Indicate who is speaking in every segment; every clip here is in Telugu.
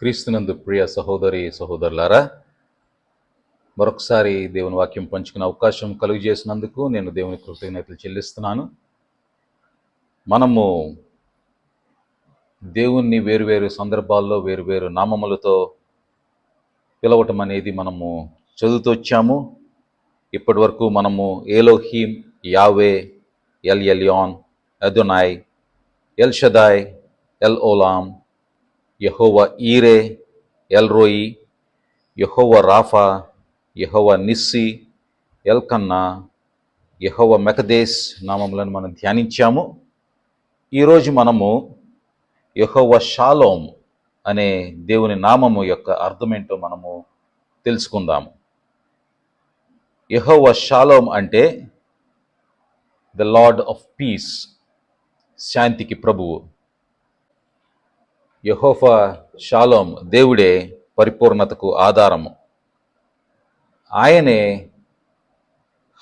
Speaker 1: క్రీస్తునందు ప్రియ సహోదరి సహోదరులారా మరొకసారి దేవుని వాక్యం పంచుకునే అవకాశం కలుగు చేసినందుకు నేను దేవుని కృతజ్ఞతలు చెల్లిస్తున్నాను. మనము దేవుణ్ణి వేరువేరు సందర్భాల్లో వేరువేరు నామములతో పిలవటం అనేది మనము చదువుతూ వచ్చాము. ఇప్పటి వరకు మనము Elohim Yahweh El Elyon Adonai El Shaddai El Olam Jehovah Jireh El Roi Jehovah Rapha Jehovah Nissi El Kanna Jehovah Mekaddesh నామములను మనం ధ్యానించాము. ఈరోజు మనము యహోవ షాలోం అనే దేవుని నామము యొక్క అర్థమేంటో మనము తెలుసుకుందాము. యహోవ షాలోం అంటే ద లార్డ్ ఆఫ్ పీస్ శాంతికి ప్రభువు. యహోఫా షాలోం దేవుడే పరిపూర్ణతకు ఆధారము. ఆయనే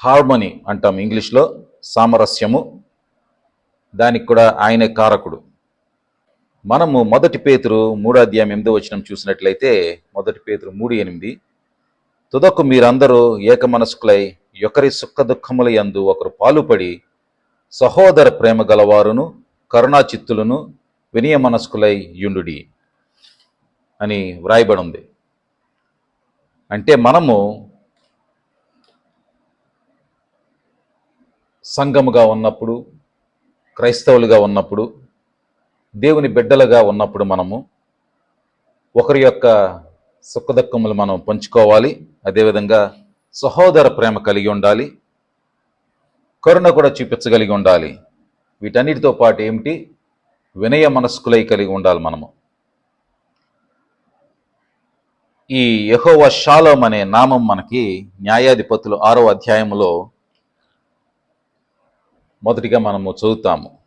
Speaker 1: హార్మనీ అంటాం ఇంగ్లీష్లో సామరస్యము. దానికి కూడా ఆయనే కారకుడు. మనము మొదటి పేతురు మూడో అధ్యాయం ఎనిమిదో చూసినట్లయితే మొదటి పేతురు మూడు ఎనిమిది తుదకు మీరందరూ ఏక మనస్కులై ఒకరి సుఖ దుఃఖముల యందు ఒకరు పాలుపడి సహోదర ప్రేమ గలవారును కరుణాచిత్తులను వినయ మనస్కులై యుండుడి అని వ్రాయబడి ఉంది అంటే మనము సంఘముగా ఉన్నప్పుడు క్రైస్తవులుగా ఉన్నప్పుడు దేవుని బిడ్డలుగా ఉన్నప్పుడు మనము ఒకరి యొక్క సుఖదుఖములు మనం పంచుకోవాలి. అదేవిధంగా సహోదర ప్రేమ కలిగి ఉండాలి. కరుణ కూడా చూపించగలిగి ఉండాలి. వీటన్నిటితో పాటు ఏమిటి? వినయ మనస్కులై కలిగి ఉండాలి మనము. ఈ యహోవ షాలోం అనే నామం మనకి న్యాయాధిపతులు ఆరో అధ్యాయంలో మొదటిగా మనము చదువుతాము.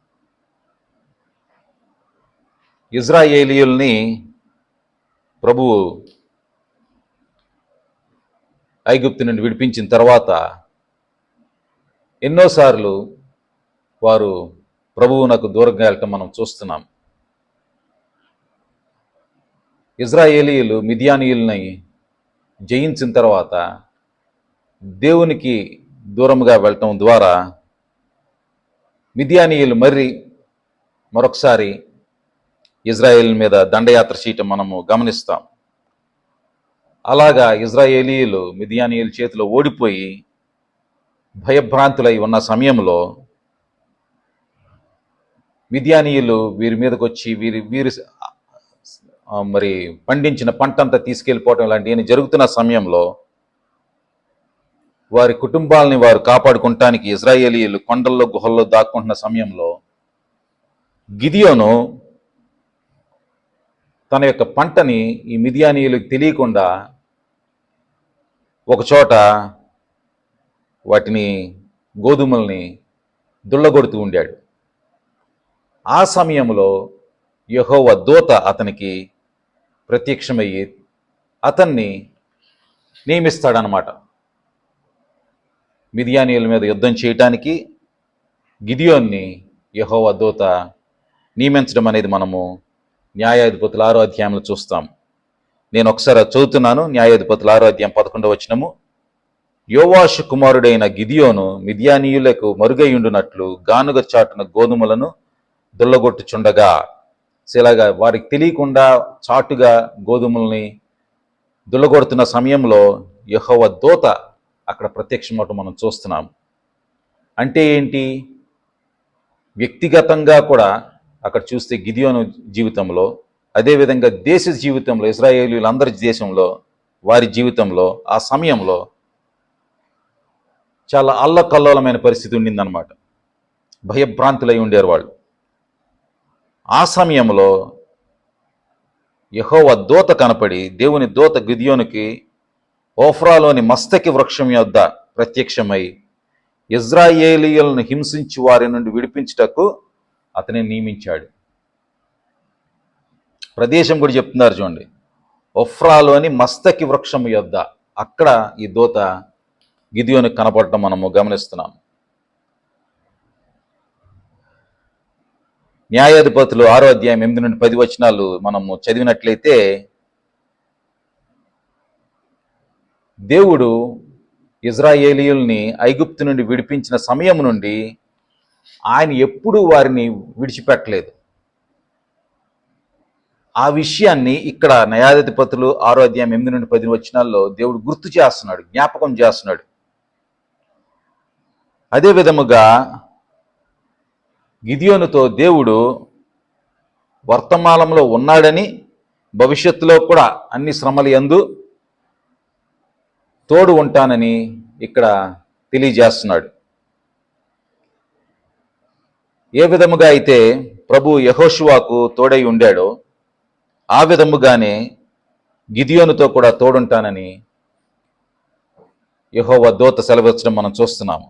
Speaker 1: ఇజ్రాయేలీయుల్ని ప్రభువు ఐగుప్తు నుండి విడిపించిన తర్వాత ఎన్నోసార్లు వారు ప్రభువునకు దూరంగా వెళ్ళటం మనం చూస్తున్నాం. ఇజ్రాయేలీయులు మిథియానీయుల్ని జయించిన తర్వాత దేవునికి దూరంగా వెళ్ళటం ద్వారా మిథియానీయులు మరి మరొకసారి ఇజ్రాయేల్ మీద దండయాత్ర చేయటం మనము గమనిస్తాం. అలాగా ఇజ్రాయేలీయులు మిథియానీయుల చేతిలో ఓడిపోయి భయభ్రాంతులై ఉన్న సమయంలో మిథియానీయులు వీరి మీదకి వచ్చి వీరి వీరి మరి పండించిన పంట అంతా తీసుకెళ్ళిపోవటం లాంటివి జరుగుతున్న సమయంలో వారి కుటుంబాలని వారు కాపాడుకుంటానికి ఇజ్రాయేలీలు కొండల్లో గుహల్లో దాక్కుంటున్న సమయంలో గిదియోను తన యొక్క పంటని ఈ మిథియానీయులకు తెలియకుండా ఒకచోట వాటిని గోధుమల్ని దుళ్ళగొడుతూ ఉండాడు. ఆ సమయంలో యహోవ దూత అతనికి ప్రత్యక్షమయ్యి అతన్ని నియమిస్తాడనమాట మిథియానీయుల మీద యుద్ధం చేయటానికి గిదియోన్ని యహోవ దూత నియమించడం అనేది మనము న్యాయాధిపతుల ఆరో అధ్యాయంలో చూస్తాం. నేను ఒకసారి చదువుతున్నాను. న్యాయాధిపతుల ఆరో అధ్యాయం పదకొండవ వచనము. యోవాషు కుమారుడైన గిదియోను మిథియానీయులకు మరుగైయుండునట్లు గానుగ చాటున గోధుమలను దుల్లగొట్టుచుండగా. ఇలాగా వారికి తెలియకుండా చాటుగా గోధుమల్ని దుల్లగొడుతున్న సమయంలో యహోవ దోత అక్కడ ప్రత్యక్షమవటం మనం చూస్తున్నాం. అంటే ఏంటి? వ్యక్తిగతంగా కూడా అక్కడ చూస్తే గిదియోను జీవితంలో అదేవిధంగా దేశ జీవితంలో ఇస్రాయేలీలందరి దేశంలో వారి జీవితంలో ఆ సమయంలో చాలా అల్లకల్లోలమైన పరిస్థితి ఉండిందనమాట భయభ్రాంతులై ఉండేరు వాళ్ళు ఆ సమయంలో యహోవ దూత కనపడి దేవుని దూత గిదియోనికి ఓఫ్రాలోని మస్తకి వృక్షం యొద్ద ప్రత్యక్షమై ఇజ్రాయేలీయులను హింసించి వారి నుండి విడిపించుటకు అతని నియమించాడు. ప్రదేశం కూడా చెప్తున్నారు చూడండి. ఒఫ్రాలోని మస్తకి వృక్షం యొద్ద అక్కడ ఈ దూత గిదియోనికి కనపడటం మనము గమనిస్తున్నాం. న్యాయాధిపతులు ఆరో అధ్యాయం ఎనిమిది నుండి పది వచనాలు మనము చదివినట్లయితే దేవుడు ఇజ్రాయేలీయుల్ని ఐగుప్తు నుండి విడిపించిన సమయం నుండి ఆయన ఎప్పుడూ వారిని విడిచిపెట్టలేదు. ఆ విషయాన్ని ఇక్కడ న్యాయాధిపతులు ఆరో అధ్యాయం ఎనిమిది నుండి పది వచనాల్లో దేవుడు గుర్తు చేస్తున్నాడు జ్ఞాపకం చేస్తున్నాడు. అదే విధముగా గిదియోనుతో దేవుడు వర్తమానంలో ఉన్నాడని భవిష్యత్తులో కూడా అన్ని శ్రమలు ఎందు తోడు ఉంటానని ఇక్కడ తెలియజేస్తున్నాడు. ఏ విధముగా అయితే ప్రభు యహోషువాకు తోడై ఉండాడో ఆ విధముగానే గిదియోనుతో కూడా తోడుంటానని యహోవ దోత సెలవిచ్చడం మనం చూస్తున్నాము.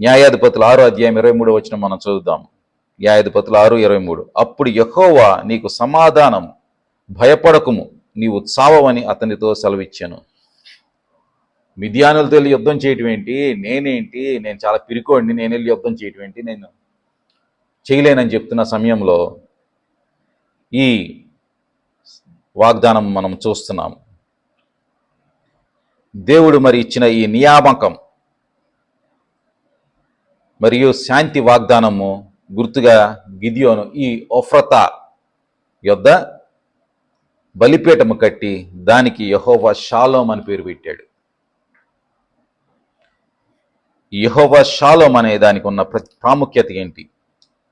Speaker 1: న్యాయాధిపతులు ఆరు అధ్యాయం ఇరవై మూడు వచ్చిన మనం చదువుదాం. న్యాయాధిపతులు ఆరు ఇరవై మూడు. అప్పుడు యహోవా నీకు సమాధానం భయపడకుము నీవు చావవని అతనితో సెలవిచ్చాను. మిథ్యానులతో వెళ్ళి యుద్ధం చేయటం ఏంటి? నేనేంటి? నేను చాలా పిరికోండి నేను వెళ్ళి యుద్ధం చేయటం ఏంటి? నేను చేయలేనని చెప్తున్న సమయంలో ఈ వాగ్దానం మనం చూస్తున్నాము దేవుడు మరి ఇచ్చిన ఈ నియామకం మరియు శాంతి వాగ్దానము గుర్తుగా గిదియోను ఈ ఒఫ్రత యొద్ద బలిపీఠము కట్టి దానికి యహోవా షాలోం అని పేరు పెట్టాడు. యహోవా షాలోం అనే దానికి ఉన్న ప్రాముఖ్యత ఏంటి?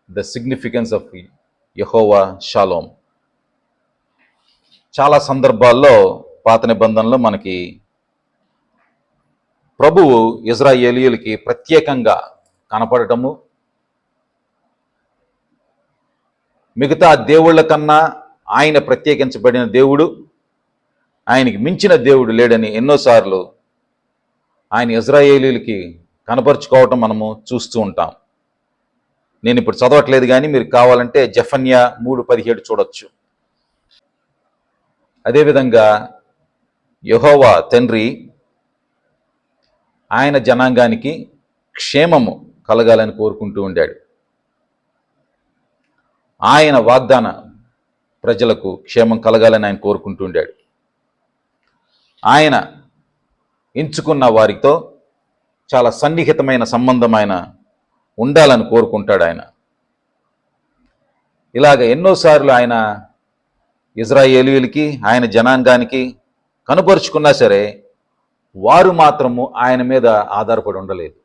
Speaker 1: The significance of Jehovah Shalom చాలా సందర్భాల్లో పాత నిబంధనలో మనకి ప్రభువు ఇజ్రాయేలీయులకి ప్రత్యేకంగా కనపడటము. మిగతా దేవుళ్ళ కన్నా ఆయన ప్రత్యేకించబడిన దేవుడు ఆయనకి మించిన దేవుడు లేడని ఎన్నోసార్లు ఆయన ఇజ్రాయేలీలకి కనపరుచుకోవటం మనము చూస్తూ ఉంటాం. నేను ఇప్పుడు చదవట్లేదు కానీ మీరు కావాలంటే జఫన్యా మూడు పదిహేడు చూడొచ్చు. అదేవిధంగా యహోవా తండ్రి ఆయన జనాంగానికి క్షేమము కలగాలని కోరుకుంటూ ఉండాడు. ఆయన వాగ్దాన ప్రజలకు క్షేమం కలగాలని ఆయన కోరుకుంటూ ఉండాడు. ఆయన ఎంచుకున్న వారితో చాలా సన్నిహితమైన సంబంధం ఆయన ఉండాలని కోరుకుంటాడు ఆయన. ఇలాగ ఎన్నోసార్లు ఆయన ఇజ్రాయేలీలకి ఆయన జనాంగానికి కనుపరుచుకున్నా సరే వారు మాత్రము ఆయన మీద ఆధారపడి ఉండలేదు.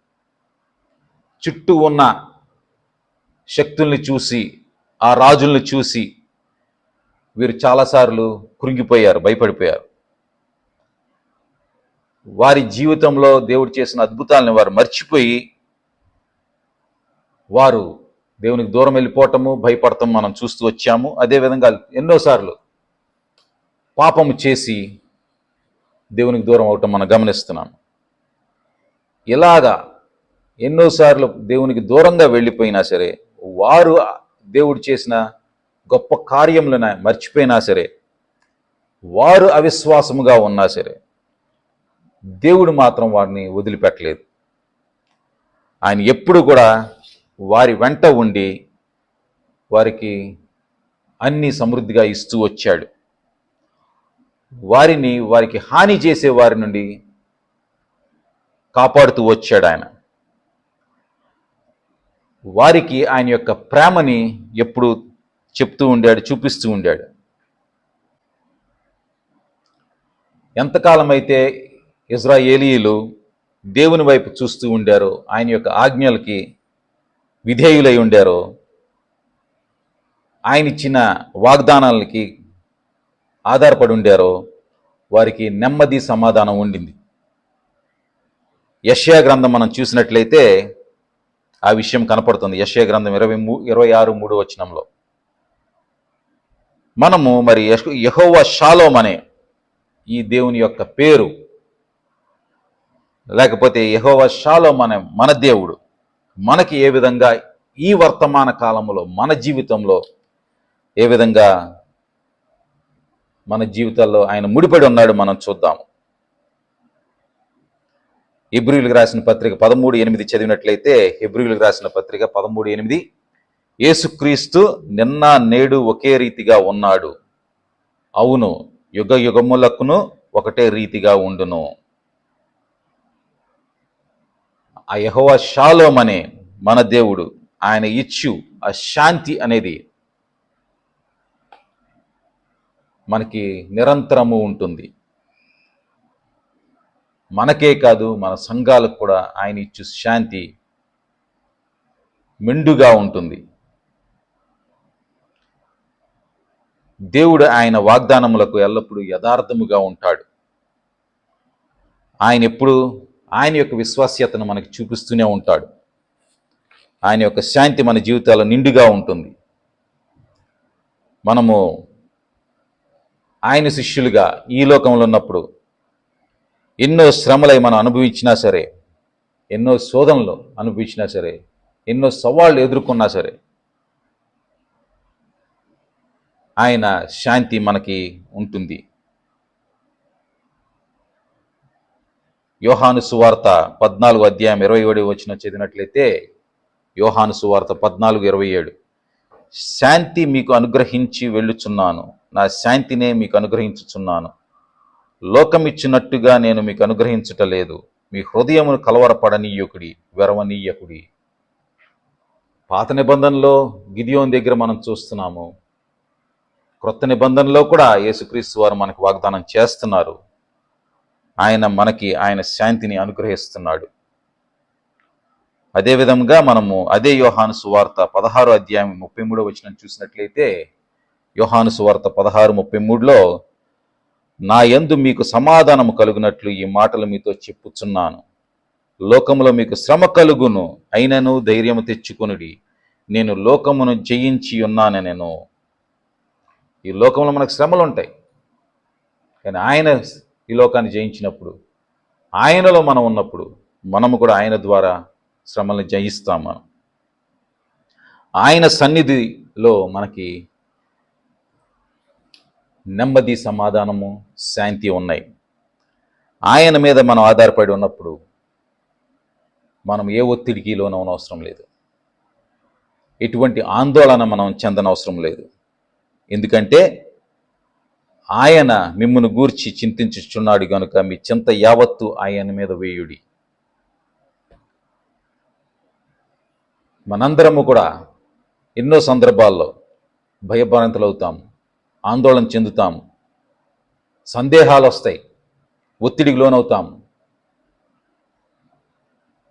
Speaker 1: చుట్టూ ఉన్న శక్తుల్ని చూసి ఆ రాజుల్ని చూసి వీరు చాలాసార్లు కృంగిపోయారు భయపడిపోయారు. వారి జీవితంలో దేవుడు చేసిన అద్భుతాలను వారు మర్చిపోయి వారు దేవునికి దూరం వెళ్ళిపోవటము భయపడటం మనం చూస్తూ వచ్చాము. అదేవిధంగా ఎన్నోసార్లు పాపము చేసి దేవునికి దూరం అవటం మనం గమనిస్తున్నాం ఇలాగా ఎన్నోసార్లు దేవునికి దూరంగా వెళ్ళిపోయినా సరే వారు దేవుడు చేసిన గొప్ప కార్యములను మర్చిపోయినా సరే వారు అవిశ్వాసముగా ఉన్నా సరే దేవుడు మాత్రం వారిని వదిలిపెట్టలేదు. ఆయన ఎప్పుడు కూడా వారి వెంట ఉండి వారికి అన్ని సమృద్ధిగా ఇస్తూ వచ్చాడు. వారిని వారికి హాని చేసే వారి నుండి కాపాడుతూ వచ్చాడు ఆయన. వారికి ఆయన యొక్క ప్రేమని ఎప్పుడు చెప్తూ ఉండాడు చూపిస్తూ ఉండాడు. ఎంతకాలం అయితే దేవుని వైపు చూస్తూ ఉండారో ఆయన యొక్క ఆజ్ఞలకి విధేయులై ఉండారో ఆయన ఇచ్చిన వాగ్దానాలకి ఆధారపడి ఉండారో వారికి నెమ్మది సమాధానం ఉండింది. యష్యా గ్రంథం మనం చూసినట్లయితే ఆ విషయం కనపడుతుంది. యశయ గ్రంథం ఇరవై మూ ఇరవై ఆరు మూడు వచనంలో. మనము మరి యహోవ యెహోవా షాలోమ్ అనే ఈ దేవుని యొక్క పేరు లేకపోతే యహోవ షాలోమ్ అనే మన దేవుడు మనకి ఏ విధంగా ఈ వర్తమాన కాలంలో మన జీవితంలో ఏ విధంగా మన జీవితాల్లో ఆయన ముడిపడి ఉన్నాడు మనం చూద్దాము. హెబ్రిలకు రాసిన పత్రిక పదమూడు ఎనిమిది చదివినట్లయితే హెబ్రిలకు రాసిన పత్రిక పదమూడు ఎనిమిది యేసుక్రీస్తు నిన్న నేడు ఒకే రీతిగా ఉన్నాడు. అవును యుగ యుగములకును ఒకటే రీతిగా ఉండును. ఆ యహోవ షాలోం అనే మన దేవుడు ఆయన ఇచ్చు ఆ శాంతి అనేది మనకి నిరంతరము ఉంటుంది. మనకే కాదు మన సంఘాలకు కూడా ఆయన ఇచ్చు శాంతి మెండుగా ఉంటుంది. దేవుడు ఆయన వాగ్దానములకు ఎల్లప్పుడూ యథార్థముగా ఉంటాడు. ఆయన ఎప్పుడు ఆయన యొక్క విశ్వాస్యతను మనకి చూపిస్తూనే ఉంటాడు. ఆయన యొక్క శాంతి మన జీవితాల్లో నిండుగా ఉంటుంది. మనము ఆయన శిష్యులుగా ఈ లోకంలో ఉన్నప్పుడు ఎన్నో శ్రమలై మనం అనుభవించినా సరే ఎన్నో శోధనలు అనుభవించినా సరే ఎన్నో సవాళ్ళు ఎదుర్కొన్నా సరే ఆయన శాంతి మనకి ఉంటుంది. యోహాను సువార్త పద్నాలుగు అధ్యాయం ఇరవై ఏడు వచ్చిన చదివినట్లయితే యోహాను సువార్త పద్నాలుగు ఇరవై ఏడు శాంతి మీకు అనుగ్రహించి వెళ్ళుచున్నాను. నా శాంతినే మీకు అనుగ్రహించుచున్నాను. లోకమిచ్చినట్టుగా నేను మీకు అనుగ్రహించుట లేదు మీ హృదయమును కలవరపడనీయకుడి వెరవనీయకుడి. పాత నిబంధనలో గిదియోన్ దగ్గర మనం చూస్తున్నాము. క్రొత్త నిబంధనలో కూడా యేసుక్రీస్తు వారు మనకు వాగ్దానం చేస్తున్నారు. ఆయన మనకి ఆయన శాంతిని అనుగ్రహిస్తున్నాడు. అదేవిధంగా మనము అదే యోహాను సువార్త పదహారు అధ్యాయం ముప్పై మూడో వచ్చిన చూసినట్లయితే యోహాను సువార్త పదహారు ముప్పై మూడులో నా యందు మీకు సమాధానము కలుగునట్లు ఈ మాటలు మీతో చెప్పుచున్నాను. లోకములో మీకు శ్రమ కలుగును అయినను ధైర్యము తెచ్చుకొనుడి. నేను లోకమును జయించి ఉన్నాను నేను ఈ లోకంలో మనకు శ్రమలు ఉంటాయి. కానీ ఆయన ఈ లోకాన్ని జయించినప్పుడు ఆయనలో మనం ఉన్నప్పుడు మనము కూడా ఆయన ద్వారా శ్రమల్ని జయిస్తాం మనం. ఆయన సన్నిధిలో మనకి నెమ్మది సమాధానము శాంతి ఉన్నాయి. ఆయన మీద మనం ఆధారపడి ఉన్నప్పుడు మనం ఏ ఒత్తిడికి లోనవనవసరం లేదు. ఎటువంటి ఆందోళన మనం చెందనవసరం లేదు. ఎందుకంటే ఆయన మిమ్మను గూర్చి చింతించుచున్నాడు గనుక మీ చింత యావత్తు ఆయన మీద వేయుడి. మనందరము కూడా ఎన్నో సందర్భాల్లో భయభ్రాంతులవుతాము. ఆందోళన చెందుతాము సందేహాలు వస్తాయి ఒత్తిడికి లోనవుతాము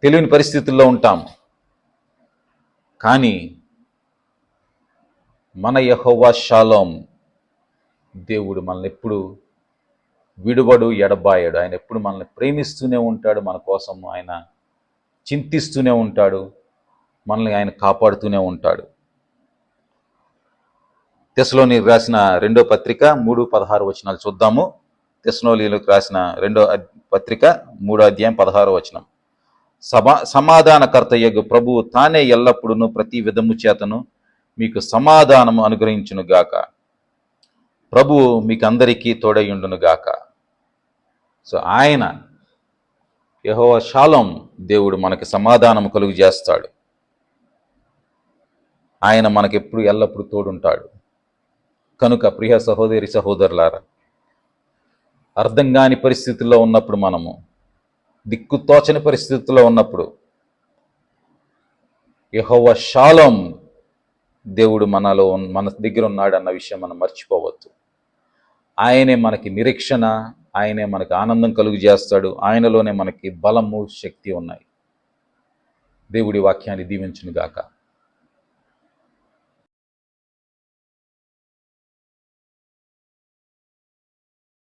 Speaker 1: తెలియని పరిస్థితుల్లో ఉంటాం. కానీ మన యహోవా షాలోం దేవుడు మనల్ని ఎప్పుడు విడువడు ఎడబాయడు. ఆయన ఎప్పుడు మనల్ని ప్రేమిస్తూనే ఉంటాడు. మన కోసం ఆయన చింతిస్తూనే ఉంటాడు. మనల్ని ఆయన కాపాడుతూనే ఉంటాడు. తెస్లోని రాసిన రెండో పత్రిక మూడు పదహారు వచనాలు చూద్దాము. తెస్లోనికి రాసిన రెండో పత్రిక మూడో అధ్యాయం పదహారు వచనం. సమా సమాధానకర్త యొక్క ప్రభువు తానే ఎల్లప్పుడూ ప్రతి విధము చేతను మీకు సమాధానము అనుగ్రహించును గాక. ప్రభువు మీకు అందరికీ తోడయుండును గాక. సో ఆయన యహో శాలం దేవుడు మనకి సమాధానము కలుగు చేస్తాడు ఆయన మనకెప్పుడు ఎల్లప్పుడూ తోడుంటాడు. కనుక ప్రియ సహోదరి సహోదరులారా అర్థం కాని పరిస్థితుల్లో ఉన్నప్పుడు మనము దిక్కుతోచని పరిస్థితుల్లో ఉన్నప్పుడు యహోవ శాలం దేవుడు మనలో మన దగ్గర ఉన్నాడు అన్న విషయం మనం మర్చిపోవద్దు. ఆయనే మనకి నిరీక్షణ ఆయనే మనకి ఆనందం కలుగు చేస్తాడు ఆయనలోనే మనకి బలము శక్తి ఉన్నాయి. దేవుడి వాక్యాన్ని దీవించునుగాక. గాక